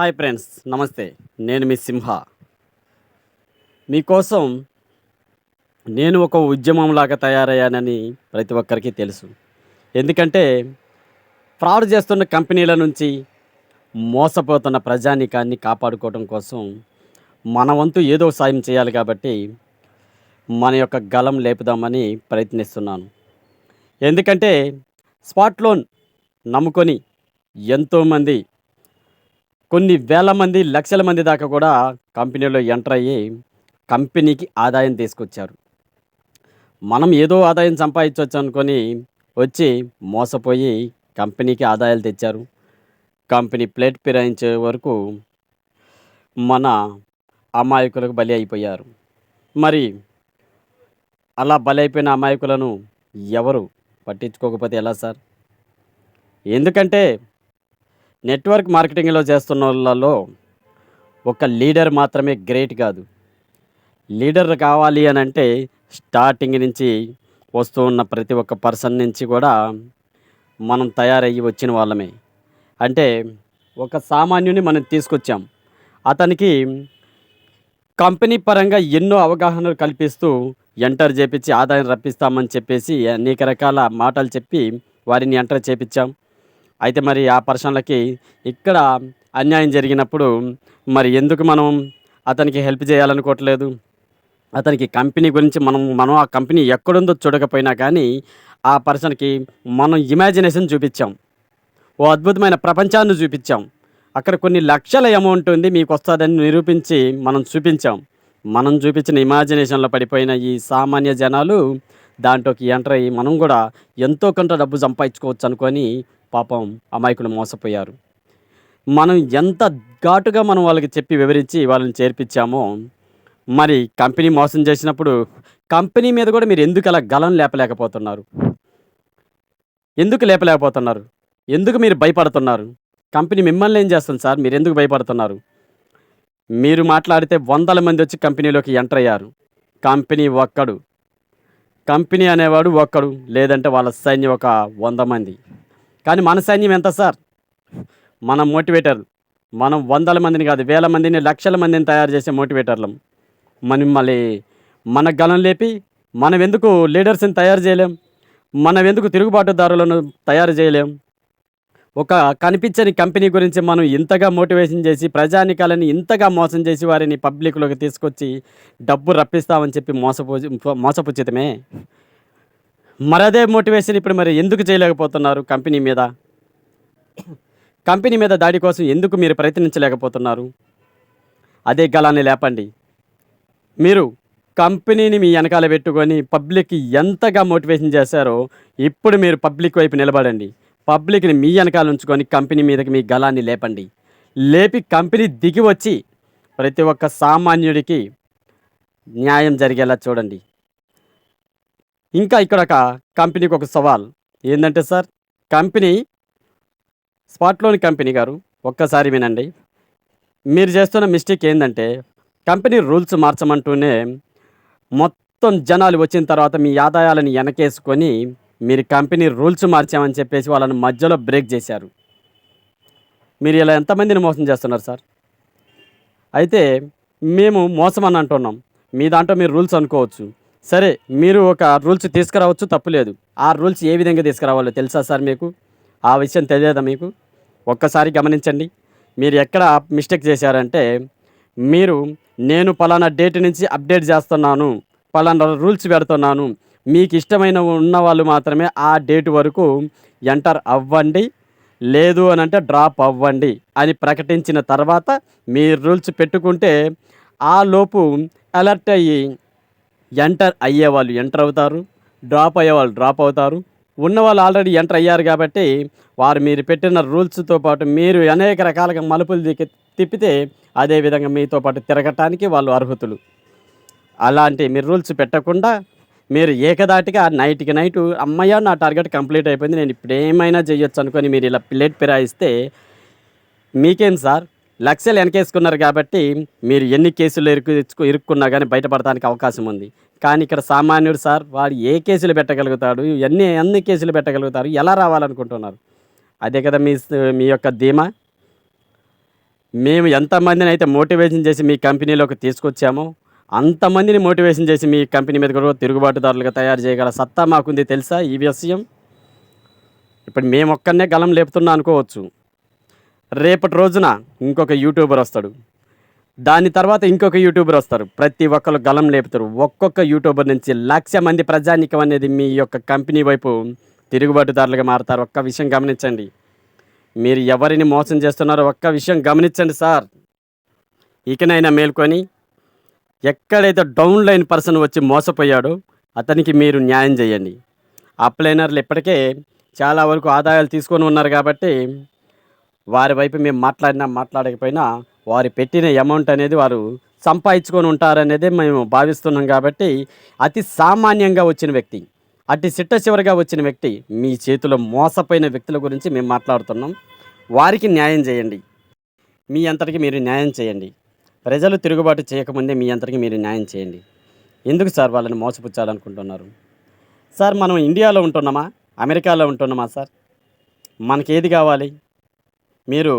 Hi friends నమస్తే. నేను మీ సింహ. మీకోసం నేను ఒక ఉద్యమంలాగా తయారయ్యానని ప్రతి ఒక్కరికి తెలుసు. ఎందుకంటే ఫ్రాడ్ చేస్తున్న కంపెనీల నుంచి మోసపోతున్న ప్రజానీకాన్ని కాపాడుకోవడం కోసం మన వంతు ఏదో సాయం చేయాలి కాబట్టి మన యొక్క గలం లేపుదామని ప్రయత్నిస్తున్నాను. ఎందుకంటే స్పాట్ లోన్ నమ్ముకొని ఎంతోమంది కొన్ని వేల మంది లక్షల మంది దాకా కూడా కంపెనీలో ఎంటర్ అయ్యి కంపెనీకి ఆదాయం తీసుకొచ్చారు. మనం ఏదో ఆదాయం సంపాదించవచ్చు అనుకొని వచ్చి మోసపోయి కంపెనీకి ఆదాయాలు తెచ్చారు. కంపెనీ ప్లేట్ ఫిరాయించే వరకు మన అమాయకులకు బలి అయిపోయారు. మరి అలా బలి అయిపోయిన అమాయకులను ఎవరు పట్టించుకోకపోతే ఎలా సార్? ఎందుకంటే నెట్వర్క్ మార్కెటింగ్లో చేస్తున్న వాళ్ళలో ఒక లీడర్ మాత్రమే గ్రేట్ కాదు. లీడర్ కావాలి అని అంటే స్టార్టింగ్ నుంచి వస్తూ ఉన్న ప్రతి ఒక్క పర్సన్ నుంచి కూడా మనం తయారయ్యి వచ్చిన వాళ్ళమే. అంటే ఒక సామాన్యుని మనం తీసుకొచ్చాం. అతనికి కంపెనీ పరంగా ఎన్నో అవగాహనలు కల్పిస్తూ ఎంటర్ చేపించి ఆదాయం రప్పిస్తామని చెప్పేసి అనేక రకాల మాటలు చెప్పి వారిని ఎంటర్ చేపించాం. అయితే మరి ఆ పర్సన్లకి ఇక్కడ అన్యాయం జరిగినప్పుడు మరి ఎందుకు మనం అతనికి హెల్ప్ చేయాలనుకోవట్లేదు? అతనికి కంపెనీ గురించి మనం మనం ఆ కంపెనీ ఎక్కడుందో చూడకపోయినా కానీ ఆ పర్సన్కి మనం ఇమాజినేషన్ చూపించాం. ఓ అద్భుతమైన ప్రపంచాన్ని చూపించాం. అక్కడ కొన్ని లక్షల అమౌంట్ ఉంది మీకు వస్తుందని నిరూపించి మనం చూపించాం. మనం చూపించిన ఇమాజినేషన్లో పడిపోయిన ఈ సామాన్య జనాలు దాంట్లోకి ఎంటర్ అయ్యి మనం కూడా ఎంతో కొంత డబ్బు సంపాదించుకోవచ్చు అనుకొని పాపం అమాయకులు మోసపోయారు. మనం ఎంత ఘాటుగా మనం వాళ్ళకి చెప్పి వివరించి వాళ్ళని చేర్పించామో మరి కంపెనీ మోసం చేసినప్పుడు కంపెనీ మీద కూడా మీరు ఎందుకు అలా గలం లేపలేకపోతున్నారు? ఎందుకు లేపలేకపోతున్నారు? ఎందుకు మీరు భయపడుతున్నారు? కంపెనీ మిమ్మల్ని ఏం చేస్తుంది సార్? మీరు ఎందుకు భయపడుతున్నారు? మీరు మాట్లాడితే వందల మంది వచ్చి కంపెనీలోకి ఎంటర్ అయ్యారు. కంపెనీ ఒక్కడు. కంపెనీ అనేవాడు ఒక్కడు లేదంటే వాళ్ళ సైన్యం ఒక వంద మంది. కానీ మన సైన్యం ఎంత సార్? మన మోటివేటర్. మనం వందల మందిని కాదు వేల మందిని లక్షల మందిని తయారు చేసే మోటివేటర్లం. మనం మళ్ళీ మన గలం లేపి మనం ఎందుకు లీడర్స్ని తయారు చేయలేం? మనం ఎందుకు తిరుగుబాటుదారులను తయారు చేయలేం? ఒక కనిపించని కంపెనీ గురించి మనం ఇంతగా మోటివేషన్ చేసి ప్రజానికాలని ఇంతగా మోసం చేసి వారిని పబ్లిక్లోకి తీసుకొచ్చి డబ్బు రప్పిస్తామని చెప్పి మోసపో మోసపుచితమే మరదే మోటివేషన్ ఇప్పుడు మరి ఎందుకు చేయలేకపోతున్నారు కంపెనీ మీద? కంపెనీ మీద దాడి కోసం ఎందుకు మీరు ప్రయత్నించలేకపోతున్నారు? అదే గలాన్ని లేపండి. మీరు కంపెనీని మీ వెనకాల పెట్టుకొని పబ్లిక్కి ఎంతగా మోటివేషన్ చేశారో ఇప్పుడు మీరు పబ్లిక్ వైపు నిలబడండి. పబ్లిక్ని మీ వెనకాల ఉంచుకొని కంపెనీ మీదకి మీ గలాన్ని లేపండి. లేపి కంపెనీ దిగి వచ్చి ప్రతి ఒక్క సామాన్యుడికి న్యాయం జరిగేలా చూడండి. ఇంకా ఇక్కడ ఒక కంపెనీకి ఒక సవాల్. ఏంటంటే సార్ కంపెనీ స్పాట్లోని కంపెనీ గారు ఒక్కసారి వినండి. మీరు చేస్తున్న మిస్టేక్ ఏంటంటే కంపెనీ రూల్స్ మార్చమంటూనే మొత్తం జనాలు వచ్చిన తర్వాత మీ ఆదాయాలను వెనకేసుకొని మీరు కంపెనీ రూల్స్ మార్చామని చెప్పేసి వాళ్ళని మధ్యలో బ్రేక్ చేశారు. మీరు ఇలా ఎంతమందిని మోసం చేస్తున్నారు సార్? అయితే మేము మోసం అని అంటున్నాం. మీ దాంట్లో మీరు రూల్స్ అనుకోవచ్చు. సరే మీరు ఒక రూల్స్ తీసుకురావచ్చు తప్పులేదు ఆ రూల్స్ ఏ విధంగా తీసుకురావాలో తెలుసా సార్ మీకు? ఆ విషయం తెలియదా మీకు? ఒక్కసారి గమనించండి. మీరు ఎక్కడ మిస్టేక్ చేశారంటే మీరు నేను పలానా డేట్ నుంచి అప్డేట్ చేస్తున్నాను పలానా రూల్స్ పెడుతున్నాను మీకు ఇష్టమైన ఉన్న వాళ్ళు మాత్రమే ఆ డేట్ వరకు ఎంటర్ అవ్వండి లేదు అని అంటే డ్రాప్ అవ్వండి అని ప్రకటించిన తర్వాత మీ రూల్స్ పెట్టుకుంటే ఆ లోపు అలర్ట్ అయ్యి ఎంటర్ అయ్యే వాళ్ళు ఎంటర్ అవుతారు డ్రాప్ అయ్యే వాళ్ళు డ్రాప్ అవుతారు. ఉన్న వాళ్ళు ఆల్రెడీ ఎంటర్ అయ్యారు కాబట్టి వారు మీరు పెట్టిన రూల్స్తో పాటు మీరు అనేక రకాలుగా మలుపులు దిక్కి తిప్పితే అదేవిధంగా మీతో పాటు తిరగటానికి వాళ్ళు అర్హతులు. అలాంటి మీరు రూల్స్ పెట్టకుండా మీరు ఏకదాటిగా నైట్కి నైట్ అమ్మయ్య నా టార్గెట్ కంప్లీట్ అయిపోయింది నేను ఇప్పుడు ఏమైనా చేయొచ్చు అనుకొని మీరు ఇలా ప్లేట్ ఫిరాయిస్తే మీకేం సార్? లక్షలు వెనకేసుకున్నారు కాబట్టి మీరు ఎన్ని కేసులు ఇరుకు ఇరుక్కు- ఇరుక్కున్నా కానీ బయటపడడానికి అవకాశం ఉంది. కానీ ఇక్కడ సామాన్యుడు సార్ వాడు ఏ కేసులు పెట్టగలుగుతాడు ఎన్ని ఎన్ని కేసులు పెట్టగలుగుతారు ఎలా రావాలనుకుంటున్నారు? అదే కదా మీ మీ యొక్క ధీమా. మేము ఎంతమందిని అయితే మోటివేషన్ చేసి మీ కంపెనీలోకి తీసుకొచ్చామో అంతమందిని మోటివేషన్ చేసి మీ కంపెనీ మీద కూడా తిరుగుబాటుదారులుగా తయారు చేయగల సత్తా మాకుంది తెలుసా ఈ విషయం? ఇప్పుడు మేము ఒక్కనే గలం లేపుతున్నా అనుకోవచ్చు. రేపటి రోజున ఇంకొక యూట్యూబర్ వస్తాడు. దాని తర్వాత ఇంకొక యూట్యూబర్ వస్తారు. ప్రతి ఒక్కరు గలం లేపుతారు. ఒక్కొక్క యూట్యూబర్ నుంచి లక్ష మంది ప్రజానికం అనేది మీ యొక్క కంపెనీ వైపు తిరుగుబాటుదారులుగా మారుతారు. ఒక్క విషయం గమనించండి. మీరు ఎవరిని మోసం చేస్తున్నారో ఒక్క విషయం గమనించండి సార్. ఇకనైనా మేల్కొని ఎక్కడైతే డౌన్ లైన్ పర్సన్ వచ్చి మోసపోయాడో అతనికి మీరు న్యాయం చేయండి. అప్లైనర్లు ఇప్పటికే చాలా వరకు ఆదాయాలు తీసుకొని ఉన్నారు కాబట్టి వారి వైపు మేము మాట్లాడినా మాట్లాడకపోయినా వారు పెట్టిన అమౌంట్ అనేది వారు సంపాదించుకొని ఉంటారనేదే మేము భావిస్తున్నాం కాబట్టి అతి సామాన్యంగా వచ్చిన వ్యక్తి అతి సిట్ట చివరిగా వచ్చిన వ్యక్తి మీ చేతిలో మోసపోయిన వ్యక్తుల గురించి మేము మాట్లాడుతున్నాం. వారికి న్యాయం చేయండి. మీ అంతటికి మీరు న్యాయం చేయండి. ప్రజలు తిరుగుబాటు చేయకముందే మీ అంతటికి మీరు న్యాయం చేయండి. ఎందుకు సార్ వాళ్ళని మోసపుచ్చాలనుకుంటున్నారు? సార్ మనం ఇండియాలో ఉంటున్నామా? అమెరికాలో ఉంటున్నామా సార్? మనకి ఏది కావాలి? మీరు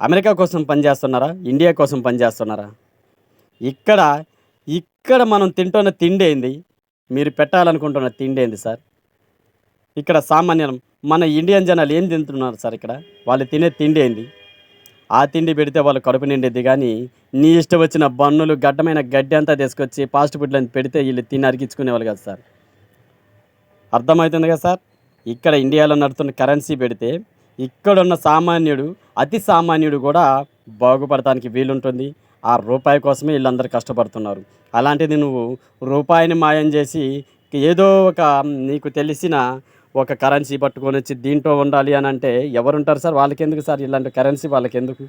అమెరికా కోసం పనిచేస్తున్నారా? ఇండియా కోసం పనిచేస్తున్నారా? ఇక్కడ ఇక్కడ మనం తింటున్న తిండి ఏంది? మీరు పెట్టాలనుకుంటున్న తిండి ఏంది సార్? ఇక్కడ సామాన్యం మన ఇండియన్ జనాలు ఏం తింటున్నారు సార్ ఇక్కడ? వాళ్ళు తినే తిండి ఏంది? ఆ తిండి పెడితే వాళ్ళు కడుపు నిండేది కానీ నీ ఇష్టం వచ్చిన బన్నులు గడ్డమైన గడ్డి అంతా తీసుకొచ్చి ఫాస్ట్ ఫుడ్లను పెడితే వీళ్ళు తిని అరిగించుకునేవాళ్ళు కదా సార్. అర్థమవుతుంది కదా సార్? ఇక్కడ ఇండియాలో నడుతున్న కరెన్సీ పెడితే ఇక్కడున్న సామాన్యుడు అతి సామాన్యుడు కూడా బాగుపడటానికి వీలుంటుంది. ఆ రూపాయి కోసమే వీళ్ళందరూ కష్టపడుతున్నారు. అలాంటిది నువ్వు రూపాయిని మాయం చేసి ఏదో ఒక నీకు తెలిసిన ఒక కరెన్సీ పట్టుకొని వచ్చి దీంట్లో ఉండాలి అని అంటే ఎవరుంటారు సార్? వాళ్ళకి ఎందుకు సార్ ఇలాంటి కరెన్సీ వాళ్ళకి ఎందుకు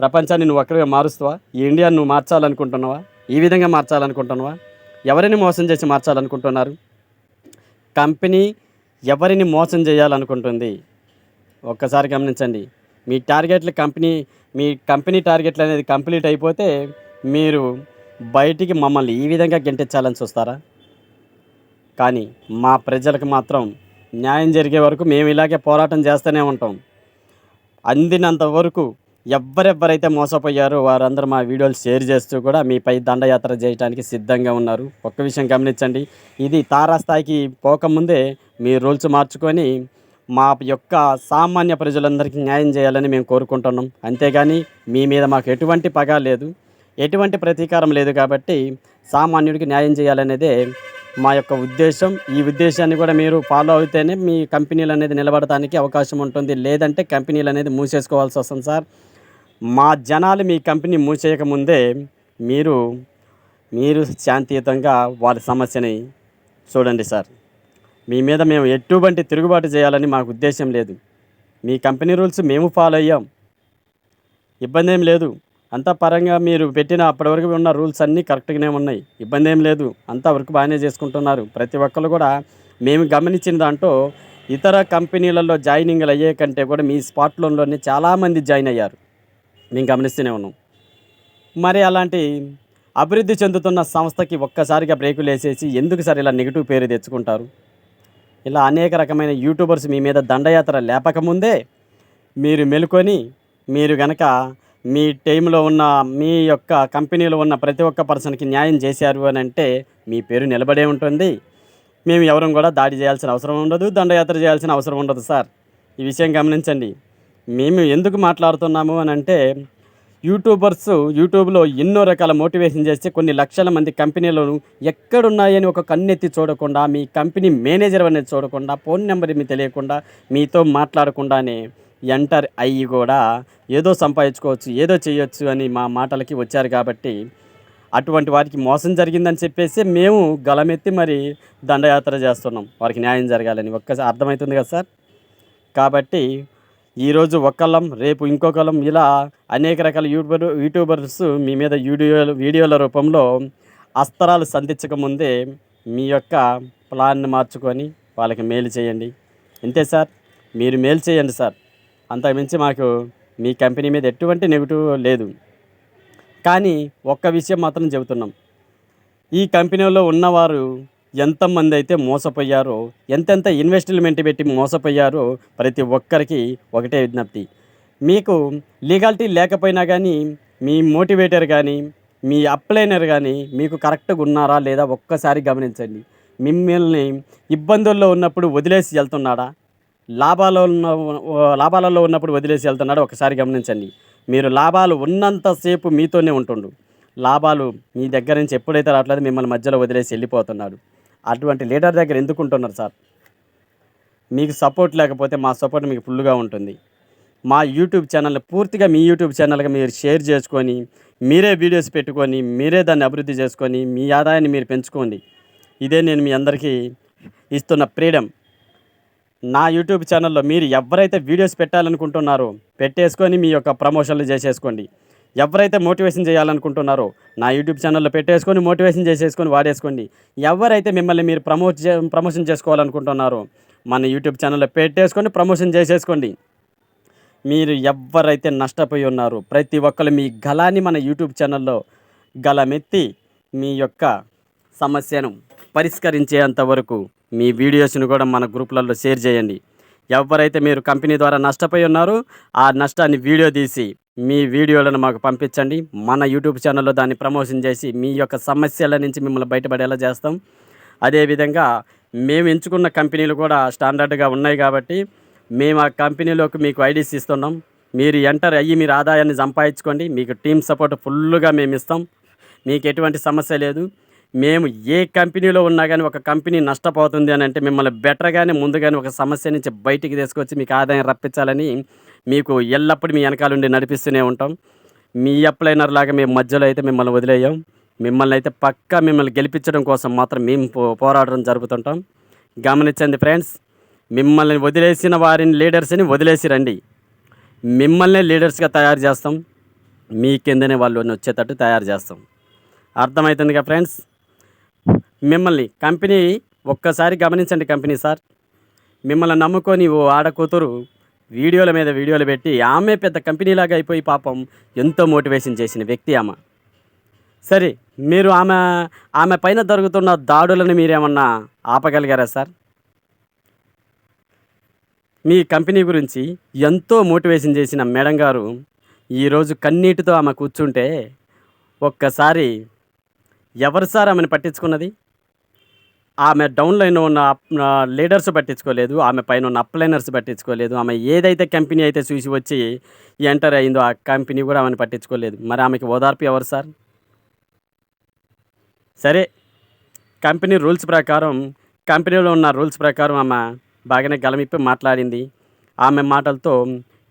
ప్రపంచాన్ని నువ్వు ఒక్కడిగా మారుస్తావా? ఈ నువ్వు మార్చాలనుకుంటున్నావా? ఈ విధంగా మార్చాలనుకుంటున్నావా? ఎవరిని మోసం చేసి మార్చాలనుకుంటున్నారు? కంపెనీ ఎవరిని మోసం చేయాలనుకుంటుంది? ఒక్కసారి గమనించండి. మీ టార్గెట్లు కంపెనీ మీ కంపెనీ టార్గెట్లు అనేది కంప్లీట్ అయిపోతే మీరు బయటికి మమ్మల్ని ఈ విధంగా గెంటించాలని చూస్తారా? కానీ మా ప్రజలకు మాత్రం న్యాయం జరిగే వరకు మేము ఇలాగే పోరాటం చేస్తూనే ఉంటాం. అందినంత వరకు ఎవరెవరైతే మోసపోయారో వారందరూ మా వీడియోలు షేర్ చేస్తూ కూడా మీపై దండయాత్ర చేయడానికి సిద్ధంగా ఉన్నారు. ఒక్క విషయం గమనించండి. ఇది తారాస్థాయికి పోకముందే మీ రూల్స్ మార్చుకొని మా యొక్క సామాన్య ప్రజలందరికీ న్యాయం చేయాలని మేము కోరుకుంటున్నాం. అంతేగాని మీ మీద మాకు ఎటువంటి పగ లేదు ఎటువంటి ప్రతీకారం లేదు కాబట్టి సామాన్యుడికి న్యాయం చేయాలనేదే మా యొక్క ఉద్దేశం. ఈ ఉద్దేశాన్ని కూడా మీరు ఫాలో అయితేనే మీ కంపెనీలు అనేది నిలబడటానికి అవకాశం ఉంటుంది. లేదంటే కంపెనీలు అనేది మూసేసుకోవాల్సి వస్తుంది సార్. మా జనాలు మీ కంపెనీ మూసేయకముందే మీరు మీరు శాంతియుతంగా వారి సమస్యని చూడండి సార్. మీ మీద మేము ఎటువంటి తిరుగుబాటు చేయాలని మాకు ఉద్దేశం లేదు. మీ కంపెనీ రూల్స్ మేము ఫాలో అయ్యాం. ఇబ్బంది ఏం లేదు. అంతా పరంగా మీరు పెట్టిన అప్పటివరకు ఉన్న రూల్స్ అన్నీ కరెక్ట్గానే ఉన్నాయి. ఇబ్బంది ఏం లేదు. అంతా వర్క్ బాగానే చేసుకుంటున్నారు. ప్రతి ఒక్కరు కూడా మేము గమనించిన దాంట్లో ఇతర కంపెనీలలో జాయినింగ్లు అయ్యే కంటే కూడా మీ స్పాట్ లోన్లోనే చాలామంది జాయిన్ అయ్యారు. మేము గమనిస్తూనే ఉన్నాం. మరి అలాంటి అభివృద్ధి చెందుతున్న సంస్థకి ఒక్కసారిగా బ్రేకులు వేసేసి ఎందుకు సార్ ఇలా నెగిటివ్ పేరు తెచ్చుకుంటారు? ఇలా అనేక రకమైన యూట్యూబర్స్ మీ మీద దండయాత్ర లేపకముందే మీరు మెలుకొని మీరు గనక మీ టైంలో ఉన్న మీ యొక్క కంపెనీలో ఉన్న ప్రతి ఒక్క పర్సన్కి న్యాయం చేశారు అని అంటే మీ పేరు నిలబడే ఉంటుంది. మేము ఎవరం కూడా దాడి చేయాల్సిన అవసరం ఉండదు దండయాత్ర చేయాల్సిన అవసరం ఉండదు సార్. ఈ విషయం గమనించండి. మేము ఎందుకు మాట్లాడుతున్నాము అని అంటే యూట్యూబర్స్ యూట్యూబ్లో ఎన్నో రకాల మోటివేషన్ చేస్తే కొన్ని లక్షల మంది కంపెనీలను ఎక్కడున్నాయని ఒక కన్నెత్తి చూడకుండా మీ కంపెనీ మేనేజర్ అనేది చూడకుండా ఫోన్ నెంబర్ మీ తెలియకుండా మీతో మాట్లాడకుండానే ఎంటర్ అయ్యి కూడా ఏదో సంపాదించుకోవచ్చు ఏదో చేయొచ్చు అని మా మాటలకి వచ్చారు కాబట్టి అటువంటి వారికి మోసం జరిగిందని చెప్పేసి మేము గలమెత్తి మరి దండయాత్ర చేస్తున్నాం. వారికి న్యాయం జరగాలని ఒక్కసారి అర్థమవుతుంది కదా సార్? కాబట్టి ఈరోజు ఒక్కళ్ళం రేపు ఇంకొకళ్ళం ఇలా అనేక రకాల యూట్యూబర్ యూట్యూబర్స్ మీ మీద వీడియోలు వీడియోల రూపంలో అస్త్రాలు సంధించకముందే మీ యొక్క ప్లాన్ని మార్చుకొని వాళ్ళకి మేలు చేయండి. అంతే సార్. మీరు మేలు చేయండి సార్. అంతకుమించి మాకు మీ కంపెనీ మీద ఎటువంటి నెగిటివ్ లేదు. కానీ ఒక్క విషయం మాత్రం చెబుతున్నాం. ఈ కంపెనీలో ఉన్నవారు ఎంతమంది అయితే మోసపోయారో ఎంతెంత ఇన్వెస్ట్మెంట్ పెట్టి మోసపోయారో ప్రతి ఒక్కరికి ఒకటే విజ్ఞప్తి. మీకు లీగాలిటీ లేకపోయినా కానీ మీ మోటివేటర్ కానీ మీ అప్లైనర్ కానీ మీకు కరెక్ట్గా ఉన్నారా లేదా ఒక్కసారి గమనించండి. మిమ్మల్ని ఇబ్బందుల్లో ఉన్నప్పుడు వదిలేసి వెళ్తున్నాడా? లాభాలలో ఉన్న లాభాలలో ఉన్నప్పుడు వదిలేసి వెళ్తున్నాడా? ఒకసారి గమనించండి. మీరు లాభాలు ఉన్నంతసేపు మీతోనే ఉంటుండు. లాభాలు మీ దగ్గర నుంచి ఎప్పుడైతే రావట్లేదు మిమ్మల్ని మధ్యలో వదిలేసి వెళ్ళిపోతున్నాడు. అటువంటి లీడర్ దగ్గర ఎందుకు ఉంటున్నారు సార్? మీకు సపోర్ట్ లేకపోతే మా సపోర్ట్ మీకు ఫుల్గా ఉంటుంది. మా యూట్యూబ్ ఛానల్ పూర్తిగా మీ యూట్యూబ్ ఛానల్గా మీరు షేర్ చేసుకొని మీరే వీడియోస్ పెట్టుకొని మీరే దాన్ని అభివృద్ధి చేసుకొని మీ ఆదాయాన్ని మీరు పెంచుకోండి. ఇదే నేను మీ అందరికీ ఇస్తున్న ఫ్రీడమ్. నా యూట్యూబ్ ఛానల్లో మీరు ఎవరైతే వీడియోస్ పెట్టాలనుకుంటున్నారో పెట్టేసుకొని మీ యొక్క ప్రమోషన్లు చేసేసుకోండి. ఎవరైతే మోటివేషన్ చేయాలనుకుంటున్నారో నా యూట్యూబ్ ఛానల్లో పెట్టేసుకొని మోటివేషన్ చేసేసుకొని వాడేసుకోండి ఎవరైతే మిమ్మల్ని మీరు ప్రమోట్ చే ప్రమోషన్ చేసుకోవాలనుకుంటున్నారో మన యూట్యూబ్ ఛానల్లో పెట్టేసుకొని ప్రమోషన్ చేసేసుకోండి. మీరు ఎవరైతే నష్టపోయి ఉన్నారో ప్రతి ఒక్కరు మీ గలాన్ని మన యూట్యూబ్ ఛానల్లో గలమెత్తి మీ యొక్క సమస్యను పరిష్కరించేంత వరకు మీ వీడియోస్ని కూడా మన గ్రూపులలో షేర్ చేయండి. ఎవరైతే మీరు కంపెనీ ద్వారా నష్టపోయి ఉన్నారో ఆ నష్టాన్ని వీడియో తీసి మీ వీడియోలను మాకు పంపించండి. మన యూట్యూబ్ ఛానల్లో దాన్ని ప్రమోషన్ చేసి మీ యొక్క సమస్యల నుంచి మిమ్మల్ని బయటపడేలా చేస్తాం. అదేవిధంగా మేము ఎంచుకున్న కంపెనీలు కూడా స్టాండర్డ్గా ఉన్నాయి కాబట్టి మేము ఆ కంపెనీలోకి మీకు ఐడీస్ ఇస్తున్నాం. మీరు ఎంటర్ అయ్యి మీరు ఆదాయాన్ని సంపాదించుకోండి. మీకు టీమ్ సపోర్ట్ ఫుల్గా మేము ఇస్తాం. మీకు ఎటువంటి సమస్య లేదు. మేము ఏ కంపెనీలో ఉన్నా కానీ ఒక కంపెనీ నష్టపోతుంది అని అంటే మిమ్మల్ని బెటర్గానే ముందుగానే ఒక సమస్య నుంచి బయటికి తీసుకొచ్చి మీకు ఆదాయం రప్పించాలని మీకు ఎల్లప్పుడూ మీ వెనకాలండి నడిపిస్తూనే ఉంటాం. మీ అప్లైనర్ లాగా మేము మధ్యలో అయితే మిమ్మల్ని వదిలేయం. మిమ్మల్ని అయితే పక్కా మిమ్మల్ని గెలిపించడం కోసం మాత్రం మేము పో- పోరాడడం జరుపుతుంటాం గమనించండి ఫ్రెండ్స్ మిమ్మల్ని వదిలేసిన వారిని లీడర్స్ని వదిలేసి రండి. మిమ్మల్ని లీడర్స్గా తయారు చేస్తాం. మీ కిందనే వాళ్ళు వచ్చేటట్టు తయారు చేస్తాం. అర్థమవుతుందిగా ఫ్రెండ్స్? మిమ్మల్ని కంపెనీ ఒక్కసారి గమనించండి కంపెనీ సార్. మిమ్మల్ని నమ్ముకొని ఓ ఆడ కూతురు వీడియోల మీద వీడియోలు పెట్టి ఆమె పెద్ద కంపెనీలాగా అయిపోయి పాపం ఎంతో మోటివేషన్ చేసిన వ్యక్తి ఆమె. సరే మీరు ఆమె ఆమె పైన జరుగుతున్న దాడులను మీరేమన్నా ఆపగలిగారా సార్? మీ కంపెనీ గురించి ఎంతో మోటివేషన్ చేసిన మేడం గారు ఈరోజు కన్నీటితో ఆమె కూర్చుంటే ఒక్కసారి ఎవరు సార్ ఆమెను పట్టించుకున్నది? ఆమె డౌన్లైన్ ఉన్న అప్- లీడర్స్ పట్టించుకోలేదు. ఆమె పైన ఉన్న అప్లైనర్స్ పట్టించుకోలేదు. ఆమె ఏదైతే కంపెనీ అయితే చూసి వచ్చి ఎంటర్ అయిందో ఆ కంపెనీ కూడా ఆమెను పట్టించుకోలేదు. మరి ఆమెకి ఓదార్పు ఎవరు సార్? సరే కంపెనీ రూల్స్ ప్రకారం కంపెనీలో ఉన్న రూల్స్ ప్రకారం ఆమె బాగానే గలమిప్పి మాట్లాడింది. ఆమె మాటలతో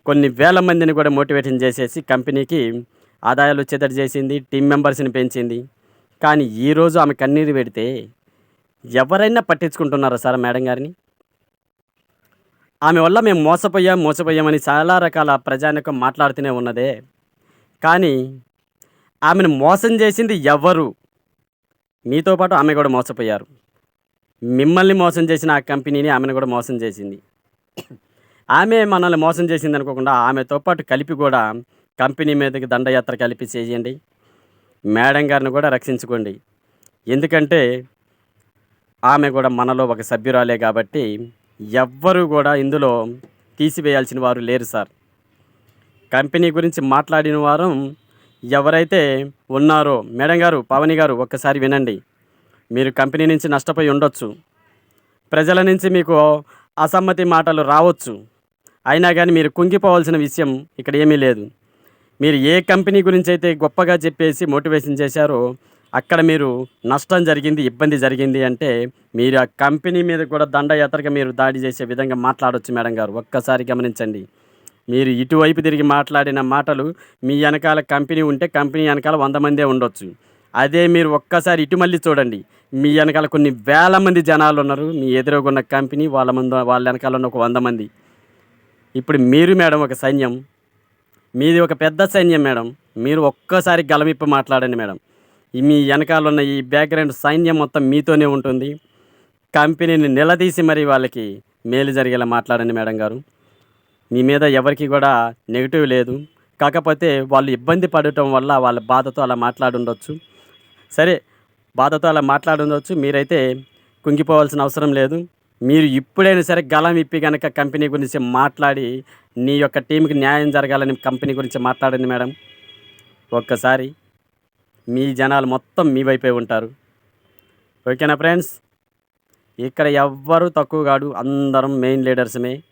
కొన్ని వేల మందిని కూడా మోటివేషన్ చేసేసి కంపెనీకి ఆదాయాలు వచ్చేటట్టు చేసింది టీం మెంబర్స్ని పెంచింది. కానీ ఈరోజు ఆమె కన్నీరు పెడితే ఎవరైనా పట్టించుకుంటున్నారా సార్ మేడం గారిని? ఆమె వల్ల మేము మోసపోయాం మోసపోయామని చాలా రకాల ప్రజానికం మాట్లాడుతూనే ఉన్నదే. కానీ ఆమెను మోసం చేసింది ఎవరు? మీతో పాటు ఆమె కూడా మోసపోయారు. మిమ్మల్ని మోసం చేసిన ఆ కంపెనీని ఆమెను కూడా మోసం చేసింది. ఆమె మనల్ని మోసం చేసింది అనుకోకుండా ఆమెతో పాటు కలిపి కూడా కంపెనీ మీదకి దండయాత్ర కలిపి చేయండి మేడం గారిని కూడా రక్షించుకోండి. ఎందుకంటే ఆమె కూడా మనలో ఒక సభ్యురాలే కాబట్టి ఎవ్వరూ కూడా ఇందులో తీసివేయాల్సిన వారు లేరు సార్. కంపెనీ గురించి మాట్లాడిన వారు ఎవరైతే ఉన్నారో మేడం గారు పవని గారు ఒక్కసారి వినండి. మీరు కంపెనీ నుంచి నష్టపోయి ఉండొచ్చు. ప్రజల నుంచి మీకు అసమ్మతి మాటలు రావచ్చు. అయినా కానీ మీరు కుంగిపోవాల్సిన విషయం ఇక్కడ ఏమీ లేదు. మీరు ఏ కంపెనీ గురించి అయితే గొప్పగా చెప్పేసి మోటివేషన్ చేశారో అక్కడ మీరు నష్టం జరిగింది ఇబ్బంది జరిగింది అంటే మీరు ఆ కంపెనీ మీద కూడా దండయాత్రగా మీరు దాడి చేసే విధంగా మాట్లాడవచ్చు మేడం గారు. ఒక్కసారి గమనించండి. మీరు ఇటువైపు తిరిగి మాట్లాడిన మాటలు మీ వెనకాల కంపెనీ ఉంటే కంపెనీ వెనకాల వంద మందే ఉండొచ్చు. అదే మీరు ఒక్కసారి ఇటు మళ్ళీ చూడండి. మీ వెనకాల కొన్ని వేల మంది జనాలు ఉన్నారు. మీ ఎదురుగున్న కంపెనీ వాళ్ళ ముందు వాళ్ళ వెనకాల ఉన్న ఒక వంద మంది. ఇప్పుడు మీరు మేడం ఒక సైన్యం. మీది ఒక పెద్ద సైన్యం మేడం. మీరు ఒక్కసారి గలమిప్పి మాట్లాడండి మేడం. మీ వెనకాల ఉన్న ఈ బ్యాక్గ్రౌండ్ సైన్యం మొత్తం మీతోనే ఉంటుంది. కంపెనీని నిలదీసి మరి వాళ్ళకి మేలు జరిగేలా మాట్లాడండి మేడం గారు. మీ మీద ఎవరికి కూడా నెగిటివ్ లేదు. కాకపోతే వాళ్ళు ఇబ్బంది పడటం వల్ల వాళ్ళ బాధతో అలా మాట్లాడుండొచ్చు. సరే బాధతో అలా మాట్లాడుండొచ్చు. మీరైతే కుంగిపోవాల్సిన అవసరం లేదు. మీరు ఇప్పుడైనా సరే గలం ఇప్పి కనుక కంపెనీ గురించి మాట్లాడి నీ యొక్క టీంకి న్యాయం జరగాలని కంపెనీ గురించి మాట్లాడండి మేడం. ఒక్కసారి మీ జనాలు మొత్తం మీ వైపే ఉంటారు. ఓకేనా ఫ్రెండ్స్? ఇక్కడ ఎవ్వరు తక్కువ కాడు. అందరం మెయిన్ లీడర్స్మే.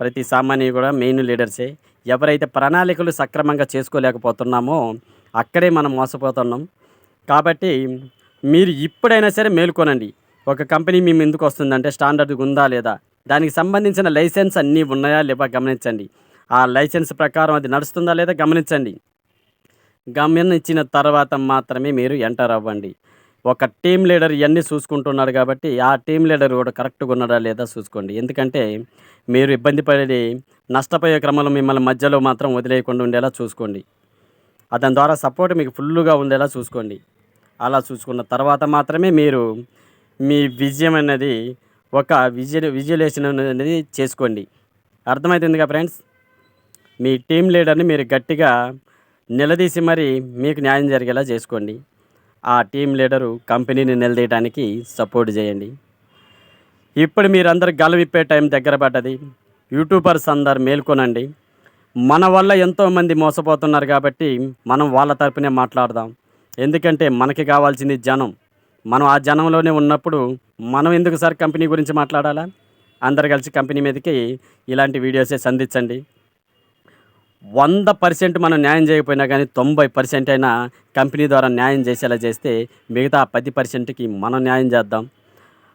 ప్రతి సామాన్య కూడా మెయిన్ లీడర్సే. ఎవరైతే ప్రణాళికలు సక్రమంగా చేసుకోలేకపోతున్నామో అక్కడే మనం మోసపోతున్నాం. కాబట్టి మీరు ఇప్పుడైనా సరే మేల్కొనండి. ఒక కంపెనీ మీ ముందుకు వస్తుందంటే స్టాండర్డ్ ఉందా లేదా? దానికి సంబంధించిన లైసెన్స్ అన్నీ ఉన్నాయా లేవా గమనించండి. ఆ లైసెన్స్ ప్రకారం అది నడుస్తుందా లేదా గమనించండి. గమ్యం ఇచ్చిన తర్వాత మాత్రమే మీరు ఎంటర్ అవ్వండి. ఒక టీం లీడర్ ఇవన్నీ చూసుకుంటున్నాడు కాబట్టి ఆ టీం లీడర్ కూడా కరెక్ట్గా ఉన్నాడా లేదా చూసుకోండి. ఎందుకంటే మీరు ఇబ్బంది పడి నష్టపోయే క్రమంలో మిమ్మల్ని మధ్యలో మాత్రం వదిలేయకుండా ఉండేలా చూసుకోండి. అతని ద్వారా సపోర్ట్ మీకు ఫుల్గా ఉండేలా చూసుకోండి. అలా చూసుకున్న తర్వాత మాత్రమే మీరు మీ విజయం అనేది ఒక విజయ విజువలేషన్ అనేది చేసుకోండి. అర్థమవుతుందిగా ఫ్రెండ్స్? మీ టీం లీడర్ని మీరు గట్టిగా నిలదీసి మరి మీకు న్యాయం జరిగేలా చేసుకోండి. ఆ టీం లీడరు కంపెనీని నిలదీయడానికి సపోర్ట్ చేయండి. ఇప్పుడు మీరందరు గలవిప్పే టైం దగ్గర పడ్డది. యూట్యూబర్స్ అందరు మేల్కొనండి. మన వల్ల ఎంతోమంది మోసపోతున్నారు కాబట్టి మనం వాళ్ళ తరపునే మాట్లాడదాం. ఎందుకంటే మనకి కావాల్సింది జనం. మనం ఆ జనంలోనే ఉన్నప్పుడు మనం ఎందుకు సార్ కంపెనీ గురించి మాట్లాడాలా? అందరు కలిసి కంపెనీ మీదకి ఇలాంటి వీడియోసే సంధించండి. వంద పర్సెంట్ మనం న్యాయం చేయకపోయినా కానీ తొంభై పర్సెంట్ అయినా కంపెనీ ద్వారా న్యాయం చేసేలా చేస్తే మిగతా పది పర్సెంట్కి మనం న్యాయం చేద్దాం.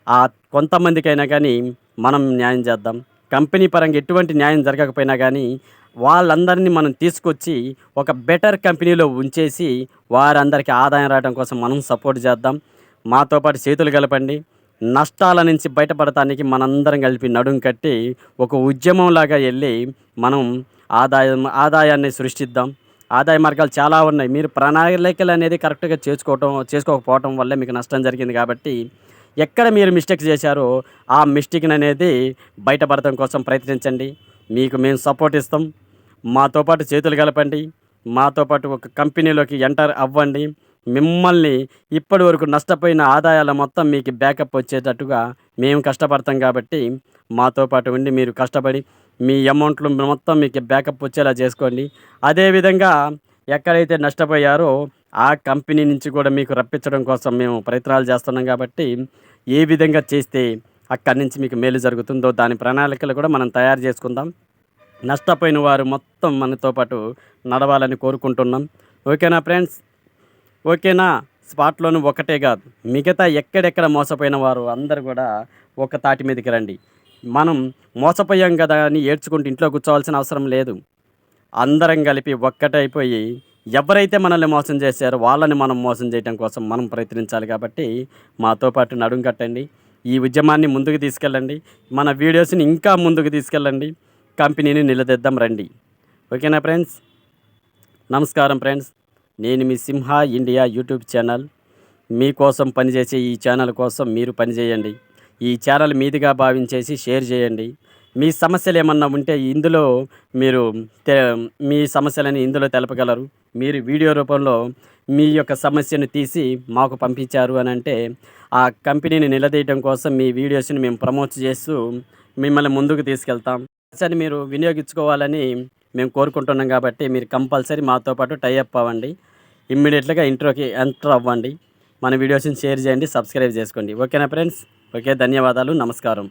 ఆ కొంతమందికైనా కానీ మనం న్యాయం చేద్దాం. కంపెనీ పరంగా ఎటువంటి న్యాయం జరగకపోయినా కానీ వాళ్ళందరినీ మనం తీసుకొచ్చి ఒక బెటర్ కంపెనీలో ఉంచేసి వారందరికీ ఆదాయం రావడం కోసం మనం సపోర్ట్ చేద్దాం. మాతో పాటు చేతులు కలపండి. నష్టాల నుంచి బయటపడటానికి మనందరం కలిపి నడుం కట్టి ఒక ఉద్యమంలాగా వెళ్ళి మనం ఆదాయం ఆదాయాన్ని సృష్టిద్దాం. ఆదాయ మార్గాలు చాలా ఉన్నాయి. మీరు ప్రణాళికలు అనేది కరెక్ట్గా చేసుకోవటం చేసుకోకపోవటం వల్లే మీకు నష్టం జరిగింది కాబట్టి ఎక్కడ మీరు మిస్టేక్స్ చేశారో ఆ మిస్టేక్ అనేది బయటపడటం కోసం ప్రయత్నించండి. మీకు మేము సపోర్ట్ ఇస్తాం. మాతో పాటు చేతులు కలపండి. మాతో పాటు ఒక కంపెనీలోకి ఎంటర్ అవ్వండి. మిమ్మల్ని ఇప్పటి వరకు నష్టపోయిన ఆదాయాల మొత్తం మీకు బ్యాకప్ వచ్చేటట్టుగా మేము కష్టపడతాం కాబట్టి మాతో పాటు ఉండి మీరు కష్టపడి మీ అమౌంట్లు మొత్తం మీకు బ్యాకప్ వచ్చేలా చేసుకోండి. అదేవిధంగా ఎక్కడైతే నష్టపోయారో ఆ కంపెనీ నుంచి కూడా మీకు రప్పించడం కోసం మేము ప్రయత్నాలు చేస్తున్నాం కాబట్టి ఏ విధంగా చేస్తే అక్కడి నుంచి మీకు మేలు జరుగుతుందో దాని ప్రణాళికలు కూడా మనం తయారు చేసుకుందాం. నష్టపోయిన వారు మొత్తం మనతో పాటు నడవాలని కోరుకుంటున్నాం. ఓకేనా ఫ్రెండ్స్? ఓకేనా? స్పాట్లోనూ ఒకటే కాదు. మిగతా ఎక్కడెక్కడ మోసపోయిన వారు అందరు కూడా ఒక తాటి మీదకి రండి. మనం మోసపోయాం కదా అని ఏడ్చుకుంటూ ఇంట్లో కూర్చోవాల్సిన అవసరం లేదు. అందరం కలిపి ఒక్కటైపోయి ఎవరైతే మనల్ని మోసం చేశారో వాళ్ళని మనం మోసం చేయడం కోసం మనం ప్రయత్నించాలి కాబట్టి మాతో పాటు నడుం కట్టండి. ఈ ఉద్యమాన్ని ముందుకు తీసుకెళ్ళండి. మన వీడియోస్ని ఇంకా ముందుకు తీసుకెళ్ళండి. కంపెనీని నిలదీద్దాం రండి. ఓకేనా ఫ్రెండ్స్? నమస్కారం ఫ్రెండ్స్. నేను మీ సింహ ఇండియా యూట్యూబ్ ఛానల్. మీకోసం పనిచేసే ఈ ఛానల్ కోసం మీరు పనిచేయండి. ఈ ఛానల్ మీదిగా భావించేసి షేర్ చేయండి. మీ సమస్యలు ఏమన్నా ఉంటే ఇందులో మీరు మీ సమస్యలని ఇందులో తెలపగలరు. మీరు వీడియో రూపంలో మీ యొక్క సమస్యను తీసి మాకు పంపించారు అని అంటే ఆ కంపెనీని నిలదీయడం కోసం మీ వీడియోస్ని మేము ప్రమోట్ చేస్తూ మిమ్మల్ని ముందుకు తీసుకెళ్తాం. అని మీరు వినియోగించుకోవాలని మేము కోరుకుంటున్నాం కాబట్టి మీరు కంపల్సరీ మాతో పాటు టైఅప్ అవ్వండి. ఇమ్మీడియట్గా ఇంట్రోకి ఎంటర్ అవ్వండి. మన వీడియోస్ని షేర్ చేయండి సబ్స్క్రైబ్ చేసుకోండి. ఓకేనా ఫ్రెండ్స్? ఓకే ధన్యవాదాలు నమస్కారం.